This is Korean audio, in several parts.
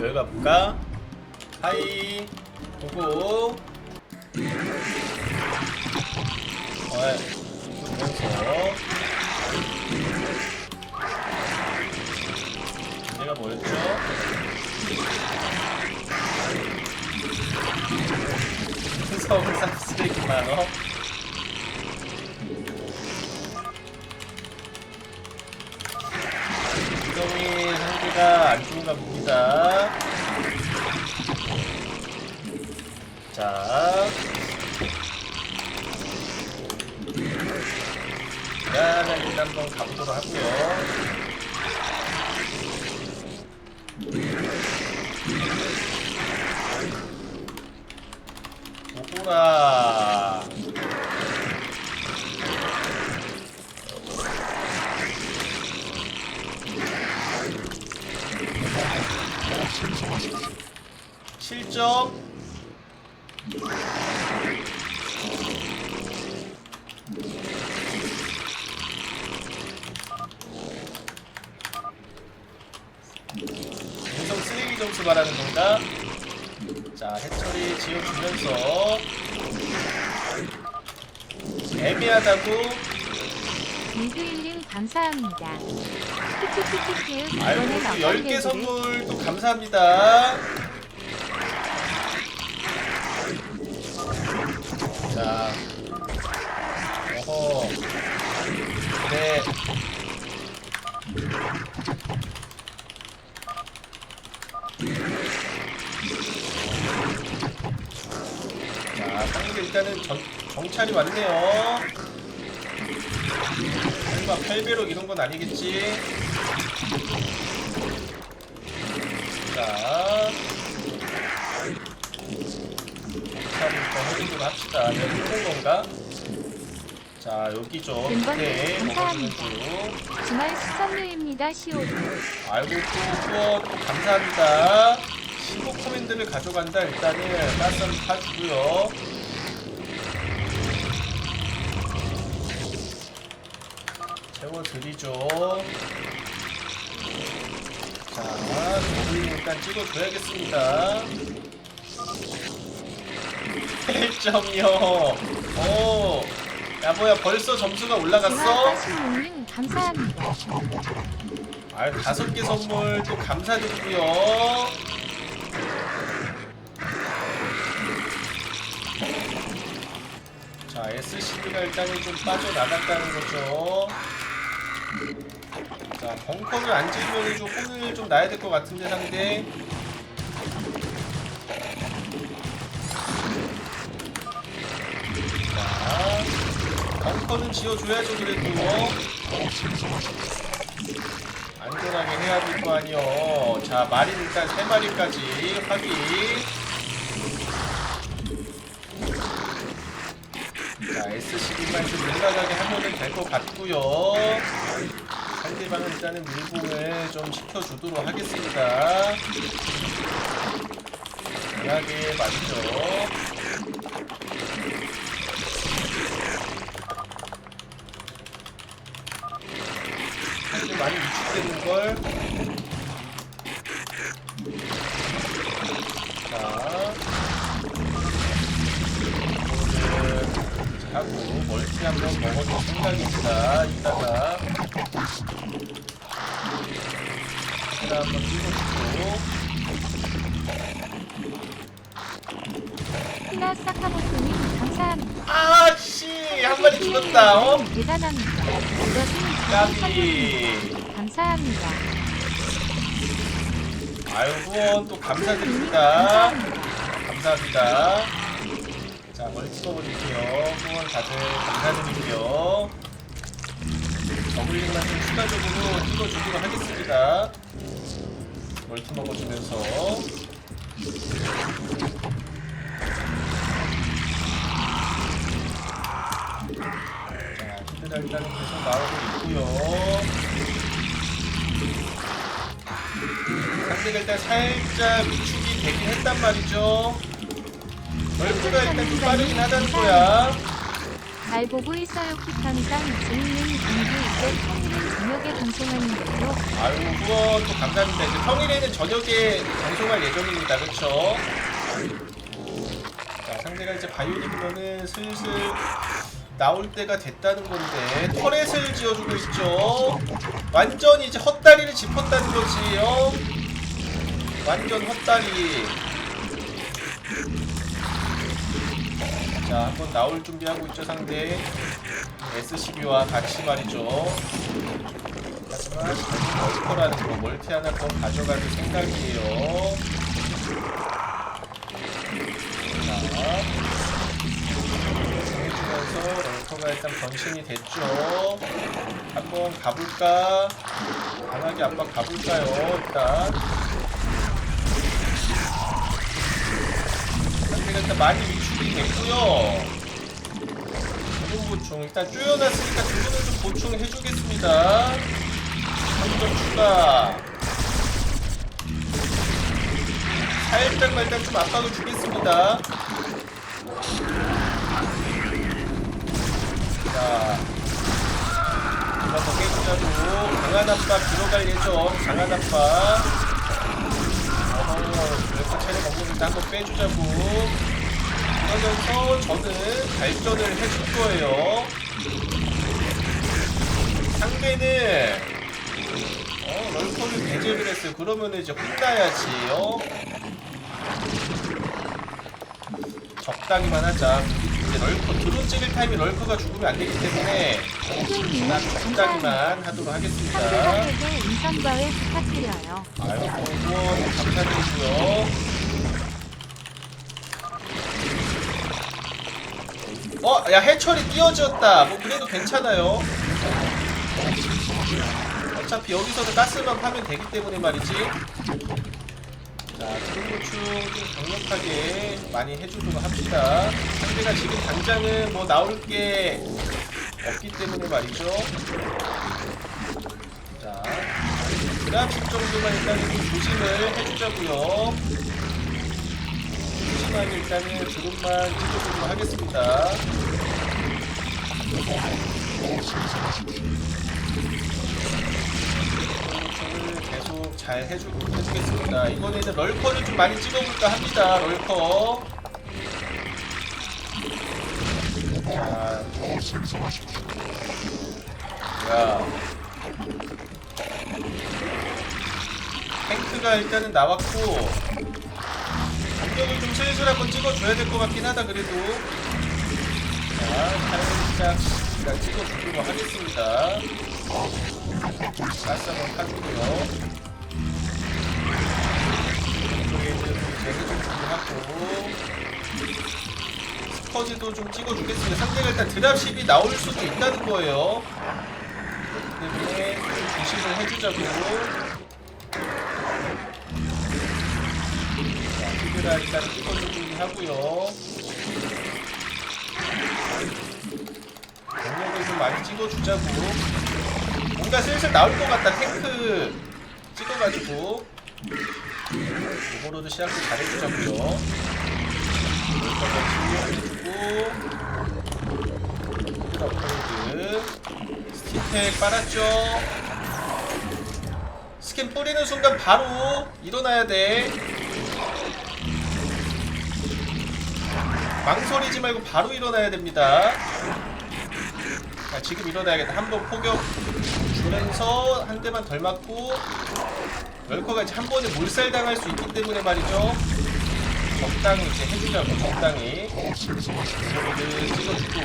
여기 가 볼까? 하이 고고 어이 보면서 문제가 뭐였죠? 서울 쌉쓰레기 만원 이동이 상태가 안 봅니다. 자. 미안한 일 한번 가보도록 하고요. 오호라. 실점 인성 쓰레기 점수 말하는 건가? 자 해처리 지어주면서 애매하다고 미드일님 감사합니다. 키키키키키 또 어떤 10개 개구리? 선물 또 감사합니다 자 어허 네 자, 상대 일단은 전, 정찰이 왔네요. 설마 8배럭 이런 건 아니겠지? 자, 정찰부터 해보도록 합시다. 여기 있는 건가? 자, 여기 좀. rim번님 네, 감사합니다. 주말 수선료입니다. 시오도 아이고 또 후원 또 감사합니다. 15 코멘트를 가져간다 일단은 가슴 파주고요. 채워드리죠. 자, 저희 일단 찍어줘야겠습니다. 1점이요. 오, 야 뭐야 벌써 점수가 올라갔어? 중화가시님 감사합니다. 아유 다섯 개 선물 또 감사드리고요. 자 SCB가 일단은 좀 빠져나갔다는 거죠. 자 벙커를 안 지으면 좀 혼을 좀 나야 될 것 같은데 상대. 벙커는 지어줘야죠 그래도. 안전하게 해야 될 거 아니요. 자, 마린 일단 세 마리까지 확인. 자, SCB만 좀 올라가게 하면 될 것 같고요. 상대방은 일단은 밀봉을 좀 시켜주도록 하겠습니다. 강하게 맞죠. 사실 많이 위축 되는 걸. 자, 하고 멀티 한번 먹어줄 생각입니다. 이따가 하나 한번 찍어주고. 피나 사카모토님 감사합니다. 아씨 한 마리 죽었다. 어? 대단합니다. 이것은 까비. 감사합니다. 후원 또 감사드립니다. 감사합니다. 자, 멀티 먹어줄게요. 후원 다들 감사드릴게요. 저글링만 좀 추가적으로 찍어주도록 하겠습니다. 멀티 먹어주면서. 살짝 위축이 되긴 했단 말이죠. 멀티가 일단 좀 빠르긴 하다는 거야. 잘 보고 있어요. 피탄상 재밌는 경기 이제 평일은 저녁에 방송하는데요. 아유 후원 또 감사합니다. 이제 평일에는 저녁에 방송할 예정입니다. 그렇죠? 자 상대가 이제 바이올린이면은 슬슬 나올 때가 됐다는 건데 터렛을 지어주고 있죠. 완전히 이제 헛다리를 짚었다는 거지요. 완전 헛다리. 자 한번 나올 준비하고 있죠 상대. SCB와 같이 말이죠. 하지만 멀커라는 거 멀티 하나 더 가져갈 생각이에요. 자, 해주면서 럴커가 일단 변신이 됐죠. 한번 가볼까? 강하게 압박 가볼까요? 일단. 상대가 일단 많이 위축이 됐고요. 두분 보충 일단 쪼여놨으니까 두 분은 좀 보충해주겠습니다. 3점 추가. 살짝 말짝 좀 압박을 주겠습니다. 자 누가 더 깨주자고. 강한 압박 들어갈 예정. 강한 압박 없는데 한번 빼주자고 그러면서 저는 발전을 해줄 거예요. 상대는 어 럴커를 배제를 했어요. 그러면 이제 혼나야지. 어? 적당히만 하자. 이제 럴커 드론 찍을 타임에 럴커가 죽으면 안 되기 때문에 난. 적당히만 하도록 하겠습니다. 상대방에게 인선과외 부탁드려요. 아유, 후원 감사드리고요. 어, 야 해철이 띄어지었다. 뭐 그래도 괜찮아요. 어차피 여기서는 가스만 파면 되기 때문에 말이지. 자, 드론고충 좀 강력하게 많이 해주도록 합시다. 상대가 지금 당장은 뭐 나올 게 없기 때문에 말이죠. 자, 그라픽 정도만 일단은 좀 조심을 해주자고요. 조심하게 일단은 드론만 찍어보도록 하겠습니다. 계속 잘 해주, 해주겠습니다. 이번에는 럴커를 좀 많이 찍어볼까 합니다. 럴커. 자, 야. 탱크가 일단은 나왔고 공격을 좀 슬슬 한번 찍어줘야 될 것 같긴 하다 그래도. 자 살짝 찍어주도록 하겠습니다. 가스 한번 타주고요. 이쪽에 이제 제세 좀 준비하고 스퍼지도 좀 찍어주겠습니다. 상대가 일단 드랍십이 나올 수도 있다는 거예요. 때문에 좀 조심을 해주자고 히드라 일단 찍어주긴 하고요. 경력을 좀 많이 찍어주자고. 뭔가 슬슬 나올 것 같다. 탱크 찍어가지고. 오버로드 시작도 잘해주자고요. 해주고. 업그레이드. 스티텍 빨았죠. 스캔 뿌리는 순간 바로 일어나야 돼. 망설이지 말고 바로 일어나야 됩니다. 자, 지금 일어나야겠다. 한 번 포격 주면서 한 대만 덜 맞고 이제 한 번에 몰살당할 수 있기 때문에 말이죠. 적당히 이제 해주자고 적당히 찍어주고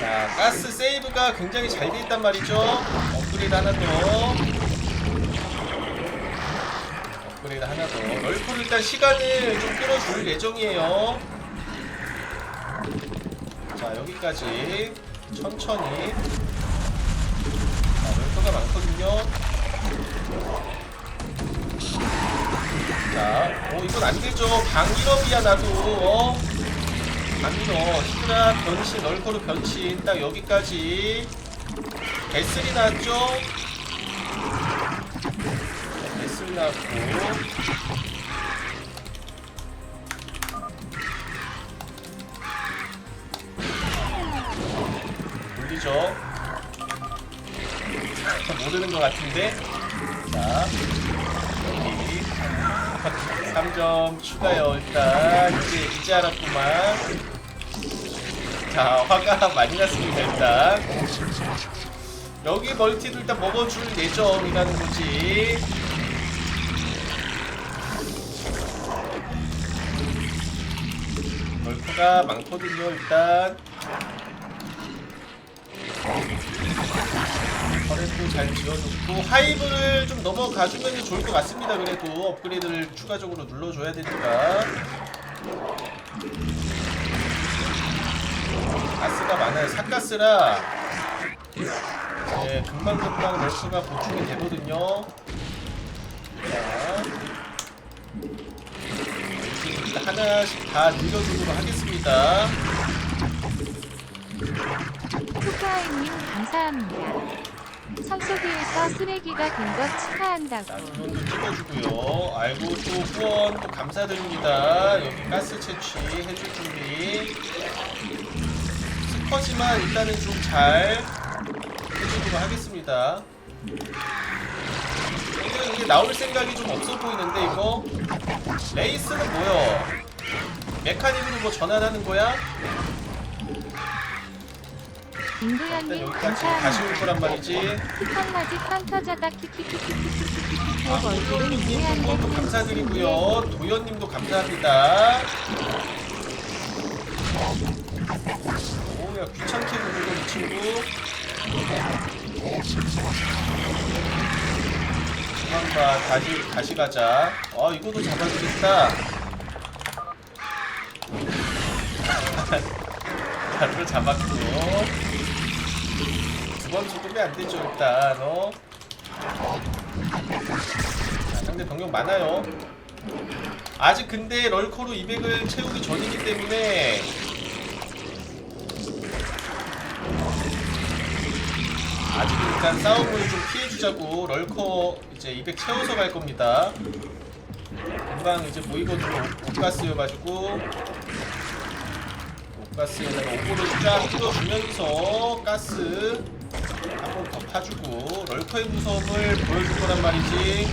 자 가스 세이브가 굉장히 잘 돼 있단 말이죠. 업그레이드 하나 더 업그레이드 하나 더. 럴커를 일단 시간을 좀 끌어줄 예정이에요. 자, 여기까지 천천히. 자, 럴커가 많거든요. 자, 어, 이건 안 되죠. 방일업이야, 나도. 어? 방일업. 히드라 변신, 럴커로 변신. 딱 여기까지. S3 나왔죠? 끝났고. 모르죠. 모르는 것 같은데. 자 여기 3점 추가요 일단. 이제 이제 알았구만. 자 화가 많이 났습니다 일단. 여기 멀티도 일단 먹어줄 예정이라는 거지. 멀티가 많거든요. 일단. 터렛도 잘 지어줬고 하이브를 좀 넘어가주면 좋을 것 같습니다 그래도. 업그레이드를 추가적으로 눌러줘야 되니까. 가스가 많아요. 삭가스라. 네, 금방금방 럴스가 보충이 되거든요. 자 일단 하나씩 다 늘려주도록 하겠습니다 쿠카이님 감사합니다. 성수기에서 쓰레기가 된 것 자, 축하한다고. 후원도 찍어주고요. 알고 또 후원 또 감사드립니다. 여기 가스 채취 해줄 준비. 스커지만 일단은 좀 잘 해주도록 하겠습니다. 이게 나올 생각이 좀 없어 보이는데 이거 레이스는 뭐요? 메카닉으로 뭐 전환하는 거야? 일단 임도현님 여기까지 다시 올 감사합니다. 거란 말이지. 한마디 빵 터져다 키키키키키키키키 아, 얼굴은 이해한다. 후원도 감사드리고요. 도현님도 감사합니다. 오야 귀찮게 구르는 이 친구. 도망가 다시 다시 가자. 아 이거도 잡아주겠다. 다들 잡았고 두 번 죽으면 안 되죠 일단 어. 자, 상대 병력 많아요. 아직 근데 럴커로 200을 채우기 전이기 때문에 아직 일단 싸움을 좀 자고 럴커 이제 200 채워서 갈 겁니다. 금방 이제 모이거든요. 옷가스여가지고 옷가스에다가 오보를 쫙 뚫어주면서 가스 한 번 더 파주고 럴커의 무서움을 보여줄 거란 말이지.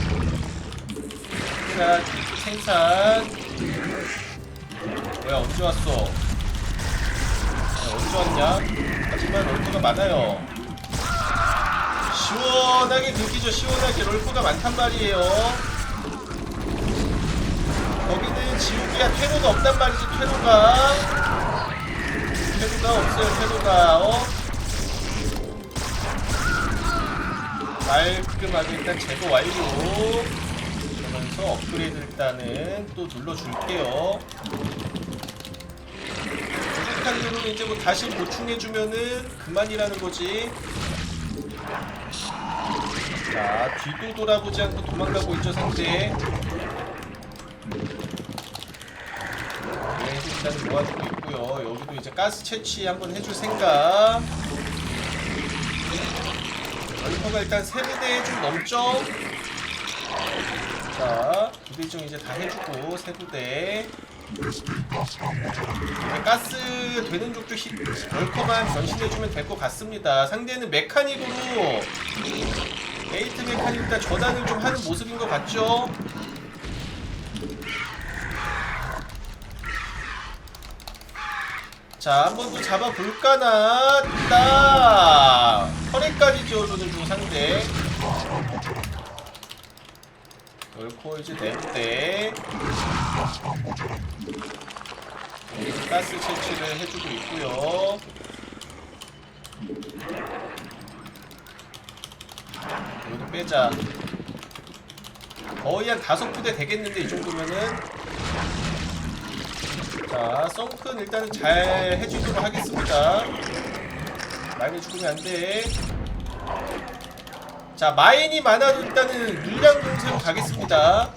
자, 생산. 뭐야, 언제 왔어? 야, 언제 왔냐? 하지만 럴커가 많아요. 시원하게 긁히죠, 시원하게. 럴커가 많단 말이에요. 거기는 지우기야 퇴로가 없단 말이지, 퇴로가. 퇴로가 없어요, 퇴로가. 어? 깔끔하게 일단 제거 완료. 그러면서 업그레이드 일단은 또 눌러줄게요. 부족한 이제 뭐 다시 보충해주면은 그만이라는 거지. 자, 뒤도 돌아보지 않고 도망가고 있죠, 상대. 네, 일단 모아주고 있고요. 여기도 이제 가스 채취 한번 해줄 생각. 얼퍼가 일단 세 부대에 좀 넘죠? 자, 부대 좀 이제 다 해주고, 세 부대. 네, 가스 되는 쪽도 히, 얼커만 변신해주면 될 것 같습니다. 상대는 메카닉으로, 에이트 메카닉 일단 전환을 좀 하는 모습인 것 같죠? 자, 한번더 잡아볼까나? 딱! 허리까지 지어주는 중 상대. 이제 내부대. 가스 채취를 해주고 있고요. 이것도 빼자. 거의 한 다섯 부대 되겠는데 이 정도면은 자, 썬큰 일단은 잘 해주도록 하겠습니다. 많이 죽으면 안 돼. 자, 마인이 많아도 일단은 물량 공세로 가겠습니다.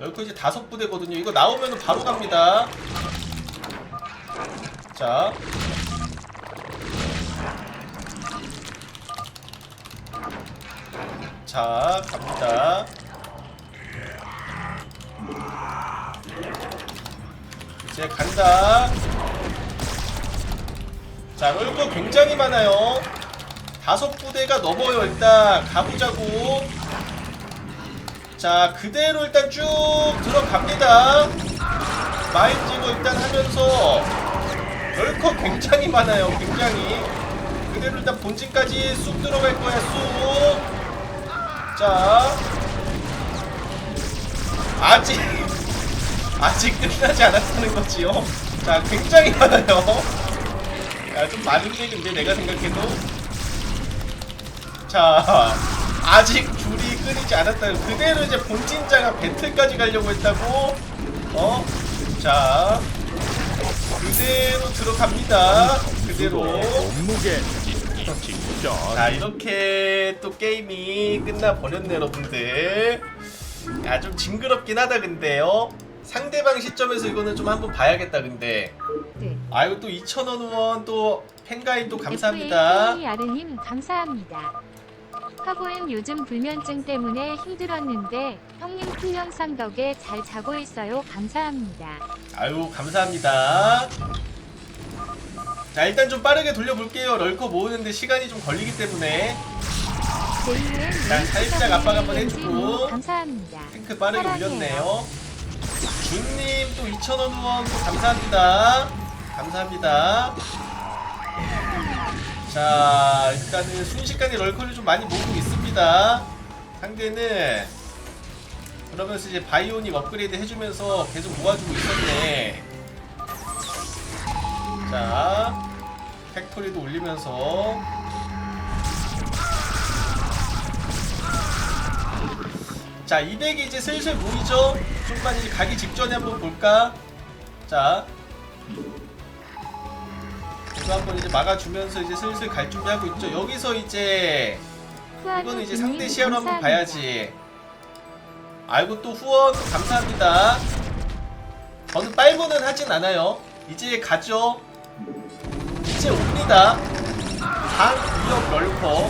여기까지 이제 다섯 부대거든요. 이거 나오면 바로 갑니다. 자. 자, 갑니다. 이제 간다. 자, 롤거 굉장히 많아요. 다섯 부대가 넘어요 일단 가보자고 자 그대로 일단 쭉 들어갑니다 마인 지고 일단 하면서 럴커 굉장히 많아요 굉장히 그대로 일단 본진까지 쑥 들어갈 거야 쑥 자. 아직 아직 끝나지 않았다는 거지요? 자 굉장히 많아요. 야좀 많은데 근데 내가 생각해도. 자 아직 줄이 끊이지 않았다 그대로 이제 본진자가 배틀까지 가려고 했다고? 어 자 그대로 들어갑니다. 그대로 직전 자 이렇게 또 게임이 끝나 버렸네 여러분들 야좀 징그럽긴 하다 근데요 상대방 시점에서 이거는 좀 한번 봐야겠다 근데 네. 아이고 또 2,000원 후원 또 팬가인 또 감사합니다 아르님 감사합니다. 카고엠 요즘 불면증 때문에 힘들었는데 형님 훈련상 덕에 잘 자고 있어요. 감사합니다. 아유 감사합니다 자 일단 좀 빠르게 돌려볼게요. 럴커 모으는데 시간이 좀 걸리기 때문에. 자, 살짝 압박 한번 해주고. 감사합니다. 탱크 빠르게 사랑해요. 올렸네요. 준님 또 2,000원 후원. 또 감사합니다. 감사합니다. 자 일단은 순식간에 럴커를 좀 많이 모으고 있습니다. 상대는 그러면서 이제 바이오닉 업그레이드 해주면서 계속 모아주고 있었네 자 팩토리도 올리면서. 자 200이 이제 슬슬 모이죠? 좀만 이제 가기 직전에 한번 볼까? 자 이거 한번 이제 막아주면서 이제 슬슬 갈 준비하고 있죠. 여기서 이제 이거는 이제 상대 시야로 한번 봐야지. 아이고 또 후원 감사합니다. 저는 빨고는 하진 않아요. 이제 가죠 이제 옵니다. 당 위협 럴커.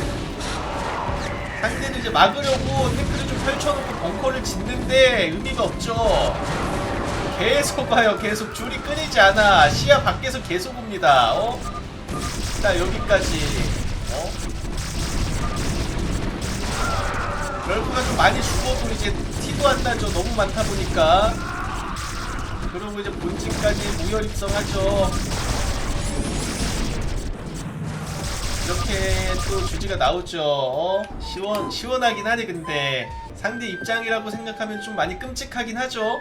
상대는 이제 막으려고 탱크를 좀 펼쳐놓고 벙커를 짓는데 의미가 없죠. 계속 가요. 계속 줄이 끊이지 않아. 시야 밖에서 계속 옵니다. 어? 자 여기까지. 어? 럴크가 좀 많이 죽어도 이제 티도 안 나죠. 너무 많다 보니까. 그리고 이제 본진까지 무혈 입성하죠 이렇게 또 주지가 나오죠. 어? 시원, 시원하긴 하네 근데. 상대 입장이라고 생각하면 좀 많이 끔찍하긴 하죠